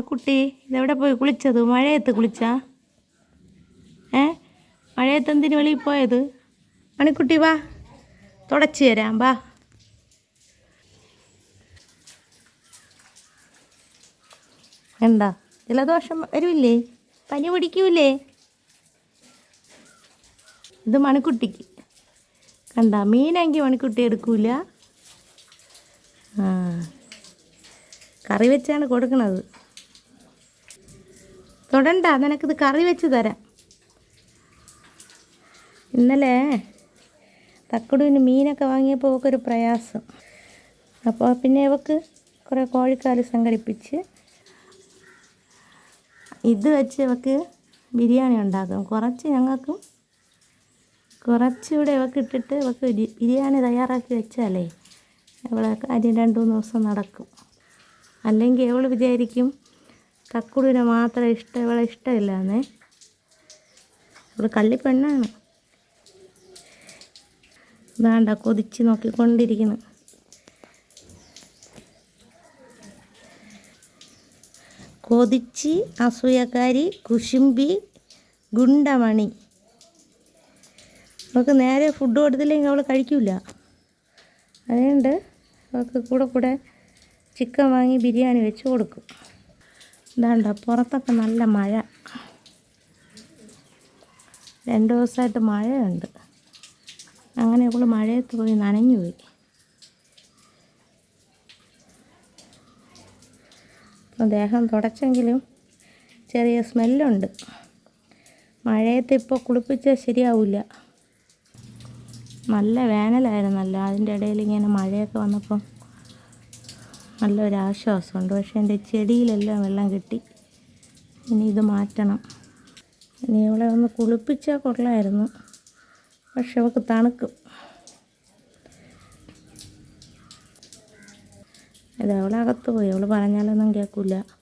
കുട്ടി ഇതെവിടെ പോയി കുളിച്ചത്? മഴയത്ത് കുളിച്ചാ? ഏ? മഴയത്ത് എന്തിനു വെളിയിൽ പോയത്? മണിക്കുട്ടി വാ. തുടച്ചു തരാം വാ. എന്താ? ജലദോഷം വരുമില്ലേ? പനി പിടിക്കൂലേ? ഇത് മണിക്കുട്ടിക്ക്. കണ്ട മീനെങ്കിൽ മണിക്കുട്ടി എടുക്കൂല? ആ. കറി വെച്ചാണ് കൊടുക്കണത്. തൊടണ്ട നിനക്കിത് കറി വെച്ച് തരാം. ഇന്നലെ തക്കടുവിന് മീനൊക്കെ വാങ്ങിയപ്പോൾ അവൾക്കൊരു പ്രയാസം. അപ്പോൾ പിന്നെ ഇവക്ക് കുറേ കോഴിക്കാൽ സംഘടിപ്പിച്ച് ഇത് വെച്ച് ഇവക്ക് ബിരിയാണി ഉണ്ടാക്കും. കുറച്ച് ഞങ്ങൾക്കും കുറച്ചുകൂടെ ഇവക്ക് ഇട്ടിട്ട് ഇവക്ക് ബിരിയാണി തയ്യാറാക്കി വെച്ചാലേ ഇവളൊക്കെ കാര്യം രണ്ട് മൂന്ന് ദിവസം നടക്കും. അല്ലെങ്കിൽ ഇവൾ വിചാരിക്കും തക്കുടിനെ മാത്രം ഇഷ്ടം ഇവളെ ഇഷ്ടമില്ലാന്നേ. ഇവൾ കള്ളിപ്പെണ്ണാണ്. ഇതാണ്ട കൊതിച്ച് നോക്കിക്കൊണ്ടിരിക്കുന്നു കൊതിച്ച് അസൂയക്കാരി കുശുമ്പി ഗുണ്ടമണി. അവൾക്ക് നേരെ ഫുഡ് കൊടുത്തില്ലെങ്കിൽ അവൾ കഴിക്കില്ല അതുകൊണ്ട് അവൾക്ക് കൂടെ കൂടെ ചിക്കൻ വാങ്ങി ബിരിയാണി വെച്ച് കൊടുക്കും. ഇതാണ്ട പുറത്തൊക്കെ നല്ല മഴ. രണ്ട് ദിവസമായിട്ട് മഴയുണ്ട്. അങ്ങനെ ഇവൾ മഴയത്ത് പോയി നനഞ്ഞു പോയി. ദേഹം തുടച്ചെങ്കിലും ചെറിയ സ്മെല്ലുണ്ട്. മഴയത്ത് ഇപ്പോൾ കുളിപ്പിച്ചാൽ ശരിയാവില്ല നല്ല വേനലായിരുന്നല്ലോ അതിന്റെ ഇടയിൽ ഇങ്ങനെ മഴയൊക്കെ വന്നപ്പം. നല്ലൊരു ആശ്വാസമുണ്ട് പക്ഷേ എന്റെ ചെടിയിലെല്ലാം വെള്ളം കിട്ടി. ഇനി ഇത് മാറ്റണം. ഇനി ഇവളെ ഒന്ന് കുളിപ്പിച്ചാൽ കൊള്ളായിരുന്നു. പക്ഷെ അവൾക്ക് തണുക്കും. ഇത് അവളകത്ത് പോയി. അവൾ പറഞ്ഞാലൊന്നും കേൾക്കില്ല